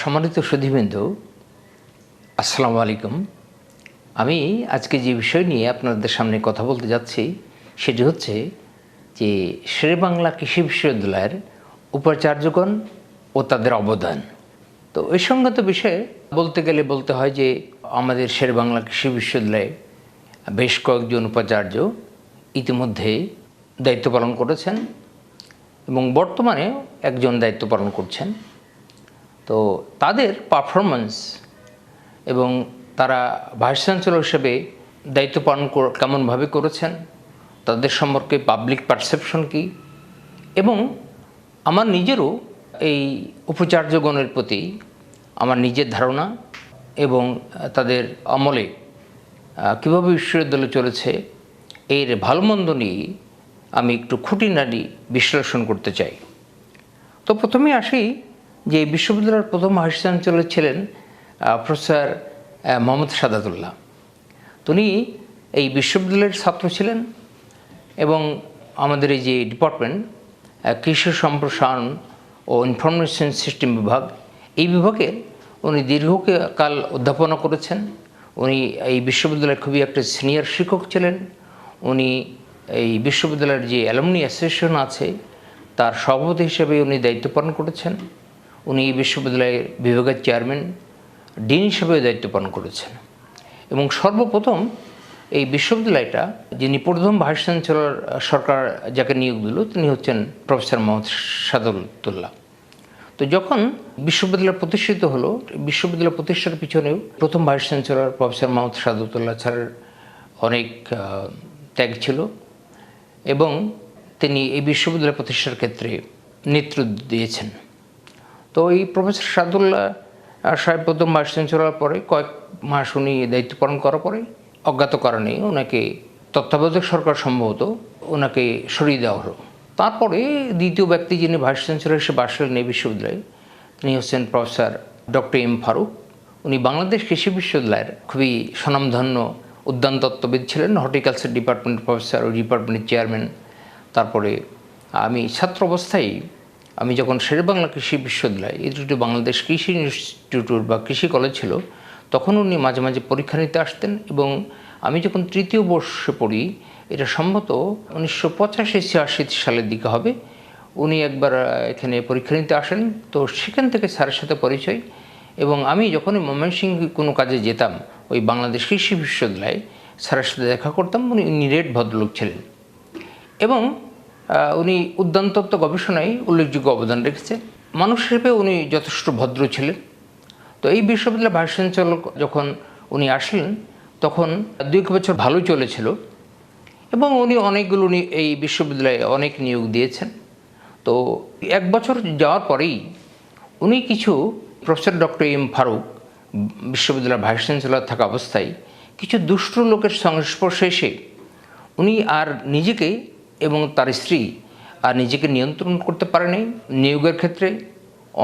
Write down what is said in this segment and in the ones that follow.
সম্মানিত সুধীবৃন্দ, আসসালামু আলাইকুম। আমি আজকে যে বিষয় নিয়ে আপনাদের সামনে কথা বলতে যাচ্ছি, সেটি হচ্ছে যে শেরেবাংলা কৃষি বিশ্ববিদ্যালয়ের উপাচার্যগণ ও তাদের অবদান। তো ওই সংগত বিষয়ে বলতে গেলে বলতে হয় যে আমাদের শেরেবাংলা কৃষি বিশ্ববিদ্যালয়ে বেশ কয়েকজন উপাচার্য ইতিমধ্যে দায়িত্ব পালন করেছেন এবং বর্তমানে একজন দায়িত্ব পালন করছেন। তো তাদের পারফরমেন্স এবং তারা ভাইস চ্যান্সেলর হিসেবে দায়িত্ব পালন কেমনভাবে করেছেন, তাদের সম্পর্কে পাবলিক পারসেপশন কী? এবং আমার নিজেরও এই উপাচার্যগণের প্রতি আমার নিজের ধারণা এবং তাদের আমলে কীভাবে বিশ্ববিদ্যালয় চলেছে, এর ভালো মন্দ নিয়ে আমি একটু খুঁটিনাটি বিশ্লেষণ করতে চাই। তো প্রথমে আসি যে বিশ্ববিদ্যালয়ের প্রথম ভাইস ছিলেন প্রফেসর মোহাম্মদ সাদাতুল্লাহ। তিনি এই বিশ্ববিদ্যালয়ের ছাত্র ছিলেন এবং আমাদের এই যে ডিপার্টমেন্ট কৃষি সম্প্রসারণ ও ইনফরমেশন সিস্টেম বিভাগ, এই বিভাগে উনি দীর্ঘকাল অধ্যাপনা করেছেন। উনি এই বিশ্ববিদ্যালয়ের খুবই একটা সিনিয়র শিক্ষক ছিলেন। উনি এই বিশ্ববিদ্যালয়ের যে অ্যালুমনি অ্যাসোসিয়েশন আছে, তার সভাপতি হিসেবে উনি দায়িত্ব পালন করেছেন। উনি এই বিশ্ববিদ্যালয়ের বিভাগের চেয়ারম্যান, ডিন হিসেবেও দায়িত্ব পালন করেছেন। এবং সর্বপ্রথম এই বিশ্ববিদ্যালয়টা, যিনি প্রথম ভাইস চ্যান্সেলর সরকার যাকে নিয়োগ দিল, তিনি হচ্ছেন প্রফেসর মোহাম্মদ সাদুল্লাহ তো যখন বিশ্ববিদ্যালয় প্রতিষ্ঠিত হলো, বিশ্ববিদ্যালয় প্রতিষ্ঠার পিছনেও প্রথম vice chancellor professor Mohammad Sadullah স্যারের অনেক ত্যাগ ছিল এবং তিনি এই বিশ্ববিদ্যালয় প্রতিষ্ঠার ক্ষেত্রে নেতৃত্ব দিয়েছেন। তো এই প্রফেসর সাদুল্লাহ সাহেব প্রথম ভাইস চ্যান্সেলর পরে কয়েক মাস উনি দায়িত্ব পালন করার পরে অজ্ঞাত কারণে ওনাকে তত্ত্বাবধায়ক সরকার সম্ভবত ওনাকে সরিয়ে দেওয়া হলো। তারপরে দ্বিতীয় ব্যক্তি যিনি ভাইস চ্যান্সেলর হিসেবে আসলেন এই বিশ্ববিদ্যালয়ে, তিনি হচ্ছেন প্রফেসর ডক্টর এম ফারুক। উনি বাংলাদেশ কৃষি বিশ্ববিদ্যালয়ের খুবই স্বনামধন্য উদ্যান তত্ত্ববিদ ছিলেন, হর্টিকালচার ডিপার্টমেন্ট প্রফেসর ওই ডিপার্টমেন্টের চেয়ারম্যান। তারপরে আমি ছাত্র অবস্থায় আমি যখন শেরেবাংলা কৃষি বিশ্ববিদ্যালয় দুটি বাংলাদেশ কৃষি ইনস্টিটিউট বা কৃষি কলেজ ছিল, তখন উনি মাঝে মাঝে পরীক্ষা নিতে আসতেন এবং আমি যখন তৃতীয় বর্ষে পড়ি, এটা সম্ভবত উনিশশো পঁচাশি ছিয়াশি সালের দিকে হবে, উনি একবার এখানে পরীক্ষা নিতে আসেন। তো সেখান থেকে স্যারের সাথে পরিচয় এবং আমি যখনই ময়মনসিংহ কোনো কাজে যেতাম, ওই বাংলাদেশ কৃষি বিশ্ববিদ্যালয়ে স্যারের সাথে দেখা করতাম, উনি নিরেট ভদ্রলোক ছিলেন। এবং উনি উদ্যানতত্ত্ব গবেষণায় উল্লেখযোগ্য অবদান রেখেছে মানুষ হিসেবে উনি যথেষ্ট ভদ্র ছিলেন। তো এই বিশ্ববিদ্যালয়ের ভাইস চ্যান্সেলর যখন উনি আসলেন, তখন দুই বছর ভালো চলেছিল এবং উনি অনেকগুলো উনি এই বিশ্ববিদ্যালয়ে অনেক নিয়োগ দিয়েছেন। তো এক বছর যাওয়ার পরেই উনি কিছু প্রফেসর ডক্টর এম ফারুক বিশ্ববিদ্যালয়ের ভাইস চ্যান্সেলর থাকা অবস্থায় কিছু দুষ্ট লোকের সংস্পর্শে এসে উনি আর নিজেকে এবং তার স্ত্রী আর নিজেকে নিয়ন্ত্রণ করতে পারেনি। নিয়োগের ক্ষেত্রে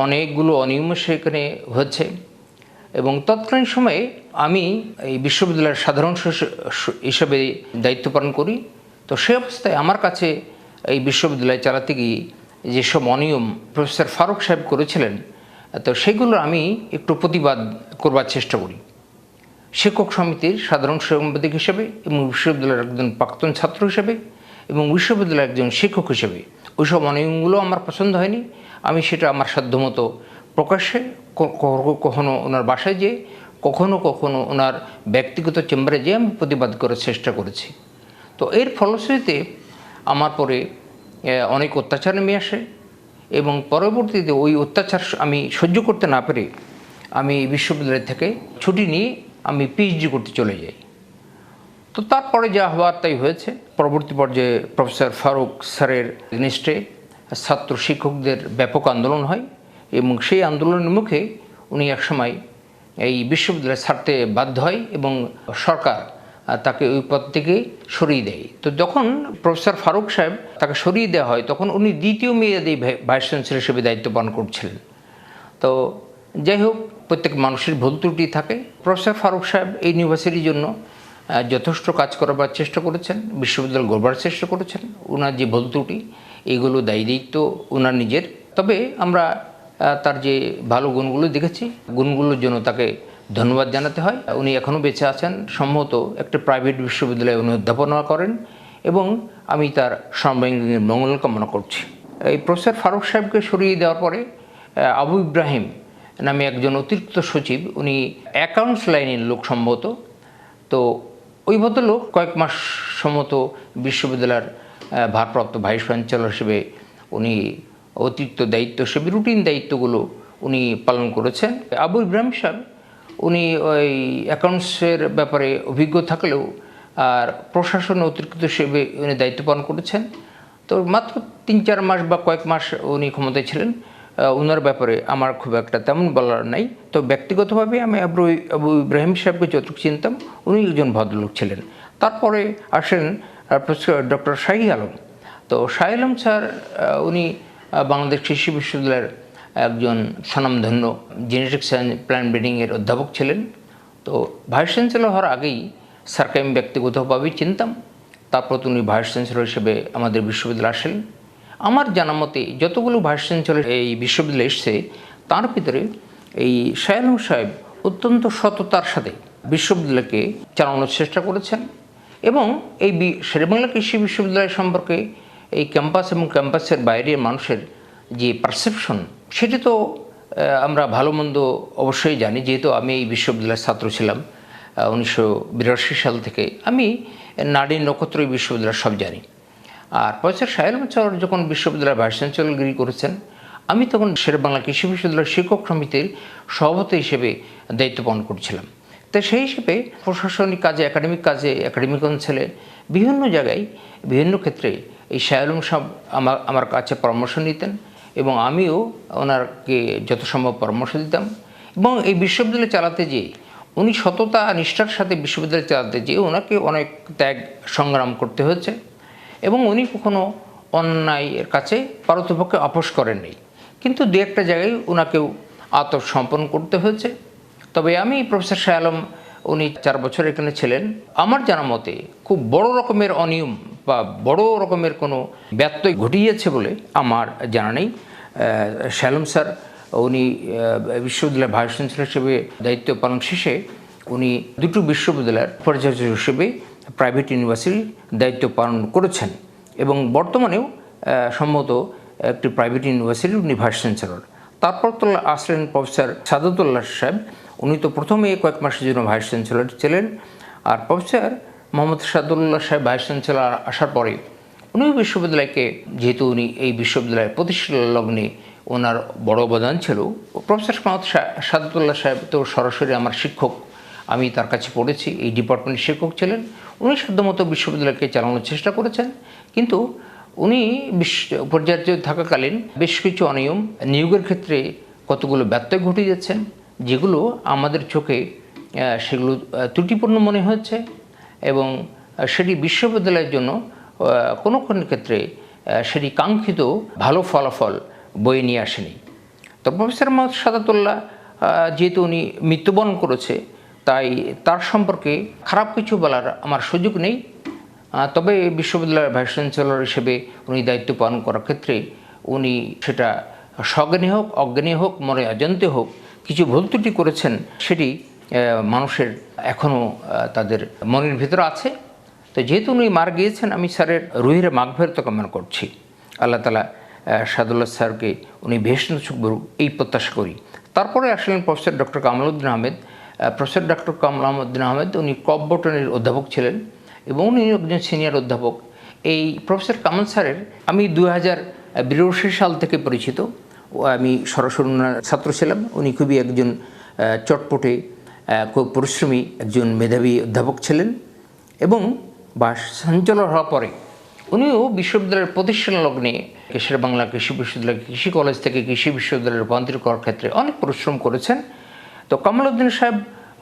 অনেকগুলো অনিয়ম সেখানে হচ্ছে। এবং তৎকালীন সময়ে আমি এই বিশ্ববিদ্যালয়ের সাধারণ হিসেবে দায়িত্ব পালন করি। তো সে অবস্থায় আমার কাছে এই বিশ্ববিদ্যালয় চালাতে গিয়ে যেসব অনিয়ম প্রফেসর ফারুক সাহেব করেছিলেন, তো সেগুলো আমি একটু প্রতিবাদ করবার চেষ্টা করি। শিক্ষক সমিতির সাধারণ সাংবাদিক হিসেবে এবং বিশ্ববিদ্যালয়ের একজন প্রাক্তন ছাত্র হিসেবে এবং বিশ্ববিদ্যালয়ের একজন শিক্ষক হিসেবে ওইসব অনিয়মগুলো আমার পছন্দ হয়নি। আমি সেটা আমার সাধ্যমতো প্রকাশ্যে কখনো ওনার বাসায় যেয়ে, কখনো কখনো ওনার ব্যক্তিগত চেম্বারে যেয়ে আমি প্রতিবাদ করার চেষ্টা করেছি। তো এর ফলশ্রুতিতে আমার পরে অনেক অত্যাচার নেমে আসে এবং পরবর্তীতে ওই অত্যাচার আমি সহ্য করতে না পেরে আমি বিশ্ববিদ্যালয় থেকে ছুটি নিয়ে আমি পিএইচডি করতে চলে যাই। তো তারপরে যা হওয়ার তাই হয়েছে। পরবর্তী পর্যায়ে প্রফেসর ফারুক স্যারের জিনিসটে ছাত্র শিক্ষকদের ব্যাপক আন্দোলন হয় এবং সেই আন্দোলনের মুখে উনি একসময় এই বিশ্ববিদ্যালয় ছাড়তে বাধ্য হয় এবং সরকার তাকে ওই পদ থেকে সরিয়ে দেয়। তো যখন প্রফেসর ফারুক সাহেব তাকে সরিয়ে দেওয়া হয়, তখন উনি দ্বিতীয় মেয়াদে ভাই- ভাইস চ্যান্সেলর হিসেবে দায়িত্ব পালন করছিলেন। তো যাই হোক, প্রত্যেক মানুষের ভুল ত্রুটি থাকে। প্রফেসর ফারুক সাহেব এই ইউনিভার্সিটির জন্য যথেষ্ট কাজ করবার চেষ্টা করেছেন বিশ্ববিদ্যালয় গড়বার চেষ্টা করেছেন। ওনার যে ভুল ত্রুটি এইগুলো দায়ী দায়িত্ব ওনার নিজের। তবে আমরা তার যে ভালো গুণগুলো দেখেছি গুণগুলোর জন্য তাকে ধন্যবাদ জানাতে হয়। উনি এখনও বেঁচে আছেন, সম্ভবত একটা প্রাইভেট বিশ্ববিদ্যালয়ে উনি অধ্যাপনা করেন এবং আমি তার সর্বাঙ্গীন মঙ্গল কামনা করছি। এই প্রফেসর ফারুক সাহেবকে সরিয়ে দেওয়ার পরে আবু ইব্রাহিম নামে একজন অতিরিক্ত সচিব, উনি অ্যাকাউন্টস লাইনের লোক সম্ভবত। তো ওই ভদ্রলোক কয়েক মাস সম্মত বিশ্ববিদ্যালয়ের ভারপ্রাপ্ত ভাইস চ্যান্সেলর হিসেবে উনি অতিরিক্ত দায়িত্ব হিসেবে রুটিন দায়িত্বগুলো উনি পালন করেছেন। আবু ইব্রাহিম সাহেব উনি ওই অ্যাকাউন্টসের ব্যাপারে অভিজ্ঞ থাকলেও আর প্রশাসনে অতিরিক্ত হিসেবে উনি দায়িত্ব পালন করেছেন। তো মাত্র তিন চার মাস বা কয়েক মাস উনি ক্ষমতায় ছিলেন। ওনার ব্যাপারে আমার খুব একটা তেমন বলার নাই। তো ব্যক্তিগতভাবে আমি আবু আবু ইব্রাহিম সাহেবকে যতটুকু চিনতাম, উনি একজন ভদ্রলোক ছিলেন। তারপরে আসেন ডক্টর শাহী আলম। তো শাহী আলম স্যার উনি বাংলাদেশ কৃষি বিশ্ববিদ্যালয়ের একজন স্বনামধন্য জেনেটিক্স অ্যান্ড প্ল্যান্ট ব্রিডিংয়ের অধ্যাপক ছিলেন। তো ভাইস চ্যান্সেলর হওয়ার আগেই স্যারকে আমি ব্যক্তিগতভাবেই চিনতাম। তারপর তো উনি ভাইস চ্যান্সেলর হিসেবে আমাদের বিশ্ববিদ্যালয়ে আসেন। আমার জানা মতে যতগুলো ভাইস চ্যান্সেলর এই বিশ্ববিদ্যালয়ে এসছে, তার ভিতরে এই শায়ালম সাহেব অত্যন্ত সততার সাথে বিশ্ববিদ্যালয়কে চালানোর চেষ্টা করেছেন এবং এই শেরেবাংলা কৃষি বিশ্ববিদ্যালয় সম্পর্কে এই ক্যাম্পাস এবং ক্যাম্পাসের বাইরের মানুষের যে পারসেপশন সেটি তো আমরা ভালো মন্দ অবশ্যই জানি। যেহেতু আমি এই বিশ্ববিদ্যালয়ের ছাত্র ছিলাম উনিশশো বিরাশি সাল থেকে আমি নারী নক্ষত্র এই বিশ্ববিদ্যালয়ের সব জানি। আর প্রফেসর সাহেল চর যখন বিশ্ববিদ্যালয়ের ভাইস চ্যান্সেলরগিরি করেছেন, আমি তখন শের বাংলা কৃষি বিশ্ববিদ্যালয়ের শিক্ষক সমিতির সভাপতি হিসেবে দায়িত্ব পালন করছিলাম। তো সেই হিসেবে প্রশাসনিক কাজে, একাডেমিক কাজে, একাডেমিক অঞ্চলে বিভিন্ন জায়গায়, বিভিন্ন ক্ষেত্রে এই শায়ালুম সাহেব আমার আমার কাছে পরামর্শ নিতেন এবং আমিও ওনারকে যত সম্ভব পরামর্শ দিতাম এবং এই বিশ্ববিদ্যালয় চালাতে যেয়ে, উনি সততা, নিষ্ঠার সাথে বিশ্ববিদ্যালয় চালাতে যেয়ে ওনাকে অনেক ত্যাগ, সংগ্রাম করতে হয়েছে। এবং উনি কখনো অন্যায়ের কাছে পারতপক্ষে আপোষ করেননি। কিন্তু দু একটা জায়গায় ওনাকেও আত্মসমর্পণ করতে হয়েছে। তবে আমি প্রফেসর শাহ আলম, উনি চার বছর এখানে ছিলেন। আমার জানা মতে খুব বড় রকমের অনিয়ম বা বড় রকমের কোনো ব্যত্যয় ঘটিয়েছে বলে আমার জানা নেই। শ্যালম স্যার, উনি বিশ্ববিদ্যালয়ের ভাইস চ্যান্সেলর হিসেবে দায়িত্ব পালন শেষে উনি দুটো বিশ্ববিদ্যালয়ের পরিচালক হিসেবে প্রাইভেট ইউনিভার্সিটির দায়িত্ব পালন করেছেন এবং বর্তমানেও সম্ভবত একটি প্রাইভেট ইউনিভার্সিটির উনি ভাইস চ্যান্সেলর। তারপর তো আসলেন প্রফেসর সাদতুল্লাহ সাহেব। উনি তো প্রথমে কয়েক মাসের জন্য ভাইস চ্যান্সেলর ছিলেন আর প্রফেসর মোহাম্মদ সাদুল্লাহ সাহেব ভাইস চ্যান্সেলর আসার পরে উনিও বিশ্ববিদ্যালয়কে, যেহেতু উনি এই বিশ্ববিদ্যালয়ের প্রতিষ্ঠা লগ্নে ওনার বড় অবদান ছিল, প্রফেসর মোহাম্মদ সাদুল্লাহ সাহেব তো সরাসরি আমার শিক্ষক আমি তার কাছে পড়েছি, এই ডিপার্টমেন্টের শিক্ষক ছিলেন। উনি সাধ্যমতো বিশ্ববিদ্যালয়কে চালানোর চেষ্টা করেছেন, কিন্তু উনি বিশ্ব উপাচার্য থাকাকালীন বেশ কিছু অনিয়ম নিয়োগের ক্ষেত্রে কতগুলো ব্যত্যয় ঘটে যাচ্ছেন, যেগুলো আমাদের চোখে সেগুলো ত্রুটিপূর্ণ মনে হচ্ছে এবং সেটি বিশ্ববিদ্যালয়ের জন্য কোনো কোনো ক্ষেত্রে সেটি কাঙ্ক্ষিত ভালো ফলাফল বয়ে নিয়ে আসেনি। তো প্রফেসর মোহাম্মদ সাদাতুল্লাহ যেহেতু উনি মৃত্যুবরণ করেছে তাই তার সম্পর্কে খারাপ কিছু বলার আমার সুযোগ নেই। তবে বিশ্ববিদ্যালয়ের ভাইস চ্যান্সেলর হিসেবে উনি দায়িত্ব পালন করার ক্ষেত্রে উনি সেটা সজ্ঞানী হোক অজ্ঞানী হোক মনে অজান্তে হোক কিছু ভুল ত্রুটি করেছেন সেটি মানুষের এখনও তাদের মনের ভিতরে আছে। তো যেহেতু উনি মার গিয়েছেন আমি স্যারের রুহিরে মাঘভেরত কামনা করছি। আল্লাহ তালা সাদুল্লাহ স্যারকে উনি ভেষণ সুখ বরুক এই প্রত্যাশা করি। তারপরে আসলেন প্রফেসর ডক্টর কামালউদ্দিন আহমেদ আহ, প্রফেসর ডক্টর কামালউদ্দিন আহমেদ, উনি ক্রপ বটনের অধ্যাপক ছিলেন এবং উনি একজন সিনিয়র অধ্যাপক। এই প্রফেসর কামাল স্যারের আমি দু হাজার বিরাশি সাল থেকে পরিচিত। আমি সরাসরি ওনার ছাত্র ছিলাম। উনি খুবই একজন চটপটে খুব পরিশ্রমী একজন মেধাবী অধ্যাপক ছিলেন এবং বা সঞ্চালক হওয়ার পরে উনিও বিশ্ববিদ্যালয়ের প্রতিষ্ঠান লগ্নে কেশের বাংলা কৃষি বিশ্ববিদ্যালয় কৃষি কলেজ থেকে কৃষি বিশ্ববিদ্যালয়ে রূপান্তর করার ক্ষেত্রে অনেক পরিশ্রম করেছেন। তো কমল উদ্দিন সাহেব,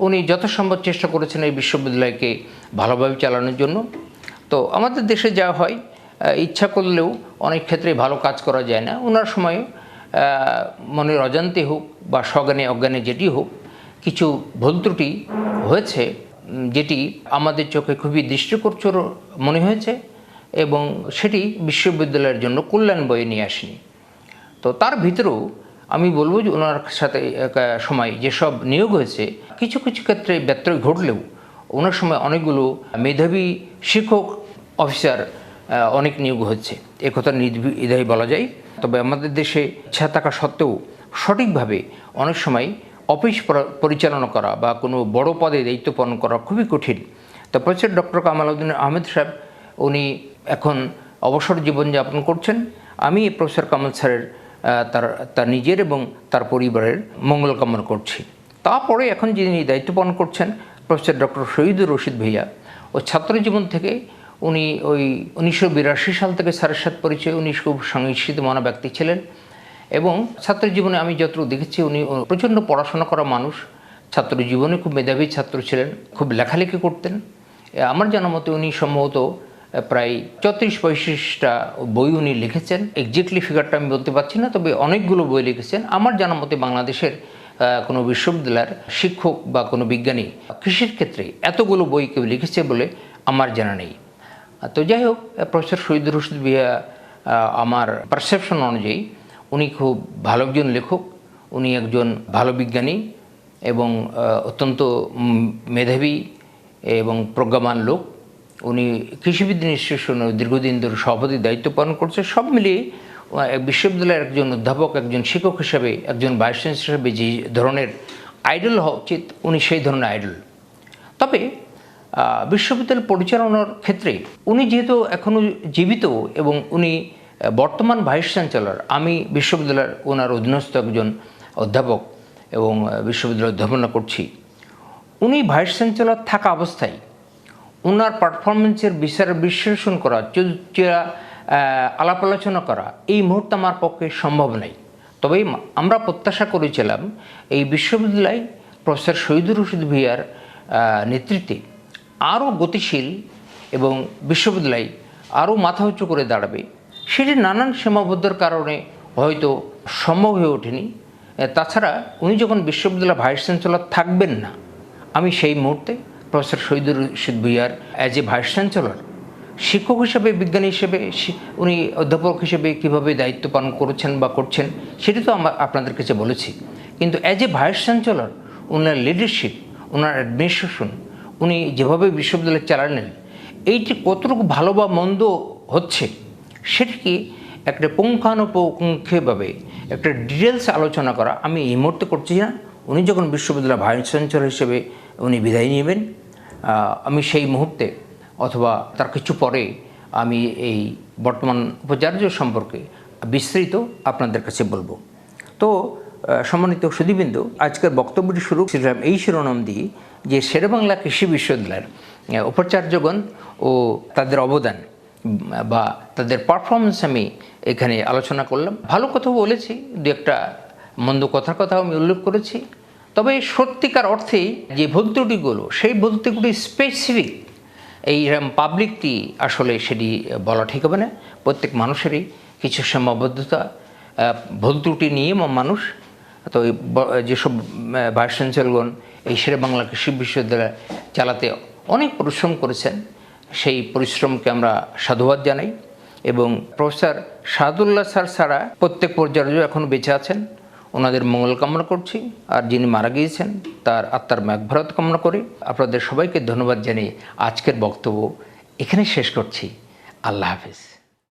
উনি যথাসম্ভব চেষ্টা করেছেন এই বিশ্ববিদ্যালয়কে ভালোভাবে চালানোর জন্য। তো আমাদের দেশে যা হয় ইচ্ছা করলেও অনেক ক্ষেত্রে ভালো কাজ করা যায় না। ওনার সময়ে মনের অজান্তে হোক বা সজ্ঞানে অজ্ঞানে যেটি হোক, কিছু ভুল ত্রুটি হয়েছে যেটি আমাদের চোখে খুবই দৃষ্টিকোচর মনে হয়েছে এবং সেটি বিশ্ববিদ্যালয়ের জন্য কল্যাণ বয়ে নিয়ে আসেনি। তো তার ভিতরেও আমি বলব যে ওনার সাথে সময় যেসব নিয়োগ হয়েছে, কিছু কিছু ক্ষেত্রে ব্যত্যয় ঘটলেও ওনার সময় অনেকগুলো মেধাবী শিক্ষক, অফিসার অনেক নিয়োগ হচ্ছে। একথা নির্দ্বিধায় বলা যায়। তবে আমাদের দেশে ইচ্ছা থাকা সত্ত্বেও সঠিকভাবে অনেক সময় অফিস পরিচালনা করা বা কোনো বড় পদে দায়িত্ব পালন করা খুবই কঠিন। তো প্রফেসর ডক্টর কামাল উদ্দিন আহমেদ সাহেব, উনি এখন অবসর জীবনযাপন করছেন। আমি প্রফেসর কামাল স্যারের তার তার নিজের এবং তার পরিবারের মঙ্গল কামনা করছি। তারপরে এখন যিনি দায়িত্ব পালন করছেন, প্রফেসর ডক্টর শহীদুর রশিদ ভাইয়া, ও ছাত্র জীবন থেকে উনি ওই উনিশশো বিরাশি সাল থেকে স্যারের সাথে পরিচয় উনি খুব সংস্কৃত মনা ব্যক্তি ছিলেন এবং ছাত্র জীবনে আমি যতটুকু দেখেছি উনি প্রচণ্ড পড়াশোনা করা মানুষ, ছাত্র জীবনে খুব মেধাবী ছাত্র ছিলেন, খুব লেখালেখি করতেন। আমার জানা মতে উনি সম্ভবত প্রায় চৌত্রিশ পঁয়ত্রিশটা বই উনি লিখেছেন। এক্স্যাক্টলি ফিগারটা আমি বলতে পারছি না, তবে অনেকগুলো বই লিখেছেন। আমার জানা মতে বাংলাদেশের কোনো বিশ্ববিদ্যালয়ের শিক্ষক বা কোনো বিজ্ঞানী কৃষির ক্ষেত্রে এতগুলো বই কেউ লিখেছে বলে আমার জানা নেই। তো যাই হোক প্রফেসর শহীদ রশিদ বিয়া আমার পারসেপশন অনুযায়ী উনি খুব ভালো একজন লেখক, উনি একজন ভালো বিজ্ঞানী এবং অত্যন্ত মেধাবী এবং প্রজ্ঞামান লোক। উনি কৃষিবিদ্যা ইনস্টিটিউশনে দীর্ঘদিন ধরে সভাপতি দায়িত্ব পালন করছে। সব মিলিয়ে বিশ্ববিদ্যালয়ের একজন অধ্যাপক, একজন শিক্ষক হিসাবে, একজন ভাইস চ্যান্সেলর হিসাবে যে ধরনের আইডল হওয়া উচিত, উনি সেই ধরনের আইডল তবে বিশ্ববিদ্যালয় পরিচালনার ক্ষেত্রে উনি যেহেতু এখনও জীবিত এবং উনি বর্তমান ভাইস চ্যান্সেলর আমি বিশ্ববিদ্যালয়ের ওনার অধীনস্থ একজন অধ্যাপক এবং বিশ্ববিদ্যালয় অধ্যাপনা করছি। উনি ভাইস চ্যান্সেলর থাকা অবস্থায় ওনার পারফরমেন্সের বিচার বিশ্লেষণ করা আলাপ আলোচনা করা, এই মুহূর্তে আমার পক্ষে সম্ভব নয় তবে আমরা প্রত্যাশা করেছিলাম এই বিশ্ববিদ্যালয় প্রফেসর শহীদুর রশিদ ভিয়ার নেতৃত্বে আরও গতিশীল এবং বিশ্ববিদ্যালয় আরও মাথা উঁচু করে দাঁড়াবে। সেটি নানান সীমাবদ্ধর কারণে হয়তো সম্ভব হয়ে ওঠেনি। তাছাড়া উনি যখন বিশ্ববিদ্যালয় ভাইস চ্যান্সেলর থাকবেন না, আমি সেই মুহূর্তে প্রফেসর শহীদুর রশিদ ভুইয়ার অ্যাজ এ ভাইস চ্যান্সেলর শিক্ষক হিসেবে, বিজ্ঞানী হিসেবে উনি অধ্যাপক হিসেবে কীভাবে দায়িত্ব পালন করেছেন বা করছেন, সেটি তো আমরা আপনাদের কাছে বলেছি। কিন্তু অ্যাজ এ ভাইস চ্যান্সেলর ওনার লিডারশিপ ওনার অ্যাডমিনিস্ট্রেশন উনি যেভাবে বিশ্ববিদ্যালয় চালালেন, এইটি কতটুকু ভালো বা মন্দ হচ্ছে, সেটিকে একটা পুঙ্খানুপুঙ্খভাবে একটা ডিটেলস আলোচনা করা আমি এই মুহূর্তে করছি না। উনি যখন বিশ্ববিদ্যালয় ভাইস চ্যান্সেলর হিসেবে উনি বিদায় নেবেন আমি সেই মুহূর্তে অথবা তার কিছু পরে আমি এই বর্তমান উপাচার্য সম্পর্কে বিস্তৃত আপনাদের কাছে বলব। তো সম্মানিত সুদীবিন্দু আজকের বক্তব্যটি শুরু ছিলাম এই শিরোনাম দিয়ে যে শেরেবাংলা কৃষি বিশ্ববিদ্যালয়ের উপাচার্যগণ ও তাদের অবদান বা তাদের পারফরমেন্স আমি এখানে আলোচনা করলাম। ভালো কথা বলেছি, দু একটা মন্দ কথার কথাও আমি উল্লেখ করেছি। তবে সত্যিকার অর্থে যে ভুল ত্রুটিগুলো সেই ভুল ত্রুটি স্পেসিফিক এই পাবলিকটি আসলে সেটি বলা ঠিক হবে না। প্রত্যেক মানুষেরই কিছু সীমাবদ্ধতা ভুল ত্রুটি নিয়ে মানুষ। তো যেসব ভাইস চ্যান্সেলগণ এই শেরে বাংলা কৃষি বিশ্ববিদ্যালয় চালাতে অনেক পরিশ্রম করেছেন, সেই পরিশ্রমকে আমরা সাধুবাদ জানাই এবং প্রফেসর সাদুল্লাহ স্যার ছাড়া প্রত্যেক পর্যায়ে এখনও বেঁচে আছেন। ওনাদের মঙ্গল কামনা করছি। আর যিনি মারা গিয়েছেন, তার আত্মার ম্যাকভারত কামনা করি। আপনাদের সবাইকে ধন্যবাদ জানিয়ে আজকের বক্তব্য এখানে শেষ করছি। আল্লাহ হাফিজ।